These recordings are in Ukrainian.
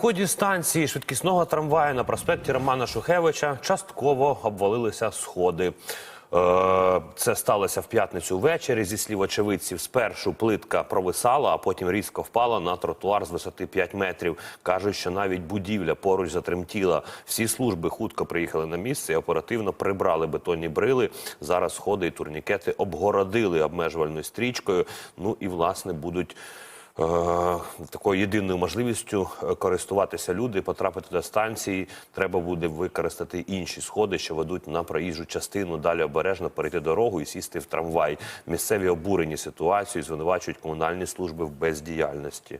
ході станції швидкісного трамваю на проспекті Романа Шухевича частково обвалилися сходи. Е, Це сталося в п'ятницю ввечері. Зі слів очевидців, спершу плитка провисала, а потім різко впала на тротуар з висоти 5 метрів. Кажуть, що навіть будівля поруч затремтіла. Всі служби хутко приїхали на місце і оперативно прибрали бетонні брили. Зараз сходи і турнікети обгородили обмежувальною стрічкою. Ну і власне будуть. Е, такою єдиною можливістю е, користуватися люди, потрапити до станції. Треба буде використати інші сходи, що ведуть на проїжджу частину. Далі обережно перейти дорогу і сісти в трамвай. Місцеві обурені ситуацією звинувачують комунальні служби в бездіяльності.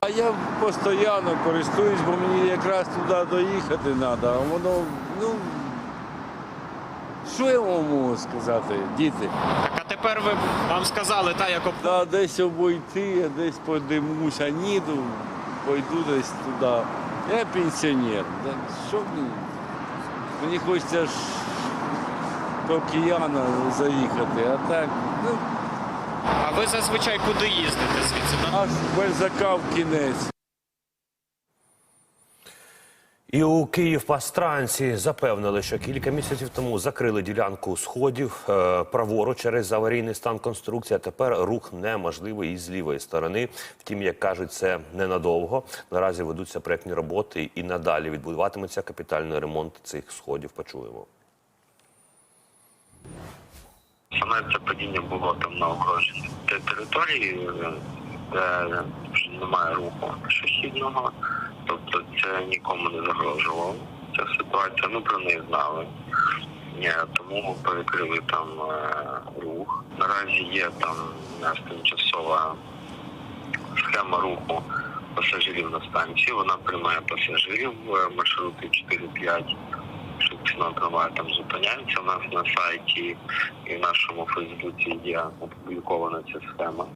А я постійно користуюсь, бо мені якраз туди доїхати треба. Воно, ну, що я вам можу сказати, діти? Так, а тепер ви вам сказали, та як об... Да, десь обійти, а десь подимусь, а ніду, пойду десь туди. Я пенсіонер. Да, що мені? Мені хочеться ж до океану заїхати, а так, ну, А ви зазвичай куди їздите звідси? На- аж бальзака в кінець. І у Київпастранці запевнили, що кілька місяців тому закрили ділянку сходів е, праворуч через аварійний стан конструкції. а Тепер рух неможливий і з лівої сторони. Втім, як кажуть, це ненадовго. Наразі ведуться проектні роботи і надалі відбудуватиметься капітальний ремонт цих сходів. Почуємо. Саме це падіння було там на окруженій території, е, де вже немає руху пішохідного, тобто це нікому не загрожувало. Ця ситуація, ну про неї знали. Е, Тому перекрили там е, рух. Наразі є там тимчасова схема руху пасажирів на станції. Вона приймає пасажирів е, маршрути 4-5 швидкісного трамваю там зупиняється. У нас на сайті і в нашому Фейсбуці є опублікована ця схема.